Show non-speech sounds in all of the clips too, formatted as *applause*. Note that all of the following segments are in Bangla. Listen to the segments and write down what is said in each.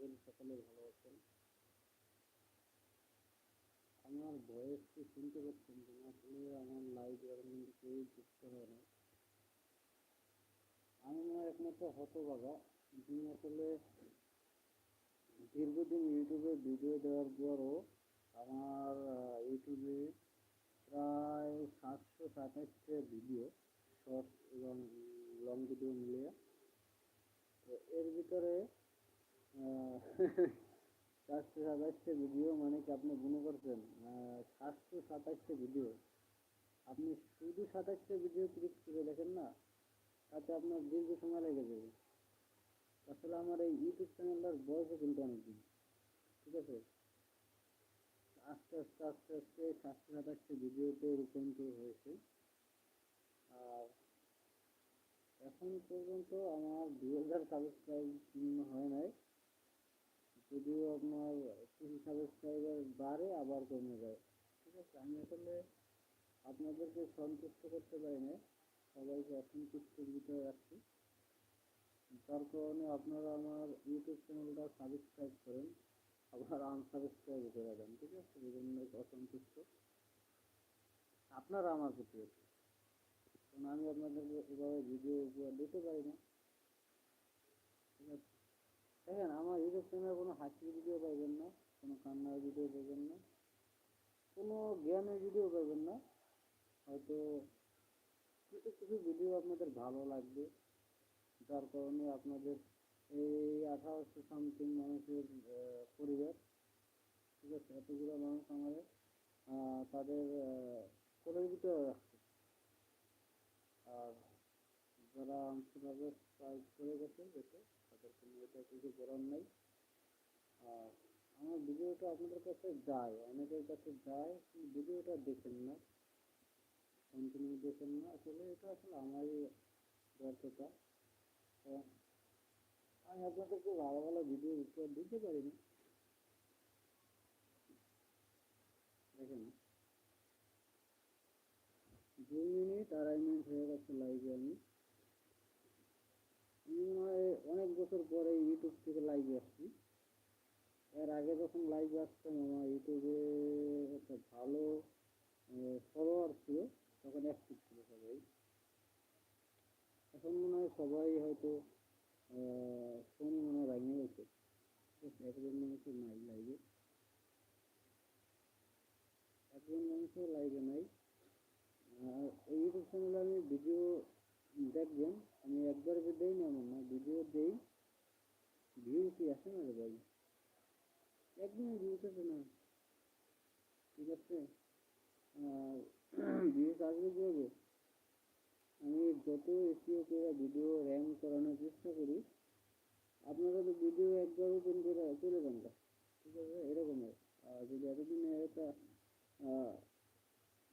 করি সকলে ভালো আছেন। আমার ভয়েস কি শুনতে পাচ্ছেন কিনা? আসলে আমার লাইভ এরকম কিন্তু কেউ যুক্ত হয় না। আমি না একমাত্র হতবাগা যিনি আসলে দীর্ঘদিন ইউটিউবে ভিডিও দেওয়ার পরও আমার ইউটিউবে প্রায় সাতশো সাতাশটা ভিডিও শর্ট এবং লং ভিডিও মিলিয়ে তো এর ভিতরে *laughs* চারশো সাতাশটা ভিডিও মানে কি আপনি মনে করছেন? সাতশো সাতাশটা ভিডিও আপনি শুধু সাতাশটা ভিডিও ক্লিক করে দেখেন না, তাতে আপনার দীর্ঘ সময় লেগে যাবে। আসলে আমার এই ইউটিউব চ্যানেলটার বয়সও কিন্তু অনেক দিন, ঠিক আছে? আস্তে আস্তে আস্তে আস্তে সাতশো সাতাশটা ভিডিওতে রূপান্তর হয়েছে। আর এখন পর্যন্ত আমার দুই হাজার সাবস্ক্রাইব হয় নাই। যদিও আপনার কিছু সাবস্ক্রাইবার বাড়ে আবার কমে যায়। ঠিক আছে, আমি আসলে আপনাদেরকে সন্তুষ্ট করতে পারি না। সবাইকে অসন্তুষ্টের ভিতরে রাখছি তার কারণে আপনারা আমার ইউটিউব চ্যানেলটা সাবস্ক্রাইব করেন, আবার আনসাবস্ক্রাইব করে দেন, ঠিক আছে? এই জন্য অসন্তুষ্ট। আপনারা আমার প্রতি কারণ আমি আপনাদেরকে এভাবে ভিডিও উপহার দিতে পারি না। ঠিক আছে? দেখেন, আমার ইউটিউব চ্যানেলে কোনো হাসির ভিডিও পাইবেন না, কোনো কান্নার ভিডিও পাইবেন না, কোনো জ্ঞানের ভিডিও পাইবেন না। হয়তো কিছু কিছু ভিডিও আপনাদের ভালো লাগবে, যার কারণে আপনাদের এই আঠারোশো সামথিং মানুষের পরিবার, ঠিক আছে, এতগুলো মানুষ আমাদের তাদের কোলের ভিতরে রাখছে। আর যারা কাজ করে গেছে গেছে কিছু করার নাই। আর আমার ভিডিওটা আপনাদের কাছে যায়, অনেকের কাছে যায় ভিডিওটা দেখেন না কন্টিনিউ দেখেন না। আসলে এটা আসলে আমারই ব্যর্থতা। আমি আপনাদেরকে ভালো ভালো ভিডিও উপহার দিতে পারি না। দেখেন দুই মিনিট, আড়াই মিনিট হয়ে গেছে লাইভে আমি। অনেক বছর পরে ইউটিউব থেকে লাইভে আসছি। এর আগে যখন লাইভে আসতাম আমার ইউটিউবে একটা ভালো ফলোয়ার ছিল, তখন অ্যাক্টিভ ছিল সবাই। এখন মনে হয় সবাই হয়তো ফোন মনে হয় ভেঙে গেছে একজন মানুষের নাই লাইভে একজন মানুষের লাইভে নাই। আর ইউটিউব চ্যানেলে আমি ভিডিও দেখবেন আমি একবার দেই না এমন না ভিডিও দেই। ভিউ কি আসে না রে ভাই? একদমই ভিউস আসে না। ঠিক আছে? *clears throat* ভিউস আসবে কীভাবে? আমি যত এসিও করে ভিডিও র্যাঙ্ক করানোর চেষ্টা করি, আপনারা তো ভিডিও একবার ওপেন করে চলে যান ঠিক আছে? এরকমের। আর যদি এতদিনে একটা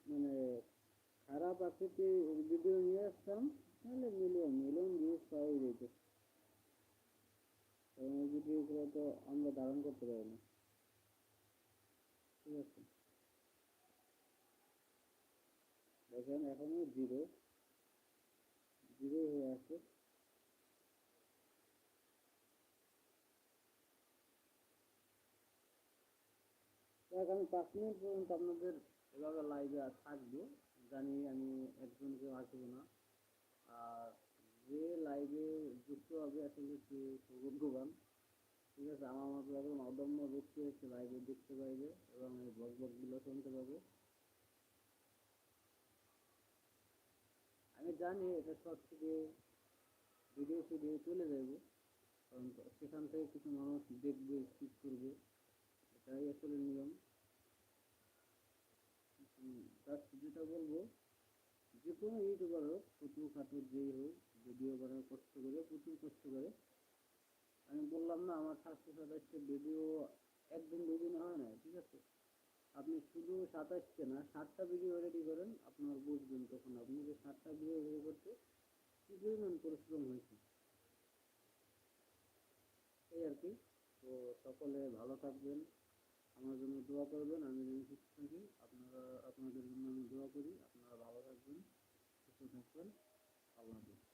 মানে খারাপ আকৃতির ভিডিও নিয়ে আসতাম তাহলে মিলিয়ন মিলিয়ন ভিউজ পাওয়াই যেত কারণ এই ভিডিওগুলো তো আমরা ধারণ করতে পারি না ঠিক আছে দেখেন এখনও জিরো জিরো হয়ে আছে দেখ আমি পাঁচ মিনিট পর্যন্ত আপনাদের এভাবে লাইভে থাকব জানি আমি একজনকেও আসব না আর যে লাইভে যুক্ত হবে আসলে সে সৌভাগ্যবান। ঠিক আছে, আমার মতো একজন অদম্য ব্যক্তি হচ্ছে লাইভে দেখতে পাইবে এবং এই বক বকগুলো শুনতে পাবে। আমি জানি এটা সব থেকে ভিডিও ফিডিও চলে যাবে, কারণ সেখান থেকে কিছু মানুষ দেখবে স্কিপ করবে। এটাই আসলে নিয়ম। জাস্ট যেটা বলব যে কোনো ইউটিউবার হোক প্রচুর খাটো যেই হোক ভিডিও বানানোর কষ্ট করে প্রচুর কষ্ট করে। আমি বললাম, না, আমার সাতশো সাতাশটা ভিডিও একদিন, দুদিন হয় না, ঠিক আছে? আপনি শুধু সাতাশটা না ষাটটা ভিডিও রেডি করেন, আপনার বুঝবেন তখন আপনি যে ষাটটা ভিডিও রেডি করতে কী পরিমাণ পরিশ্রম হয়েছে। এই আর কি। তো সকলে ভালো থাকবেন। আমার জন্য দোয়া করবেন, আমি যেন সুস্থ থাকি। আপনারা, আপনাদের জন্য আমি দোয়া করি। আপনারা ভালো থাকবেন, সুস্থ থাকবেন। আল্লাহ হাফিজ।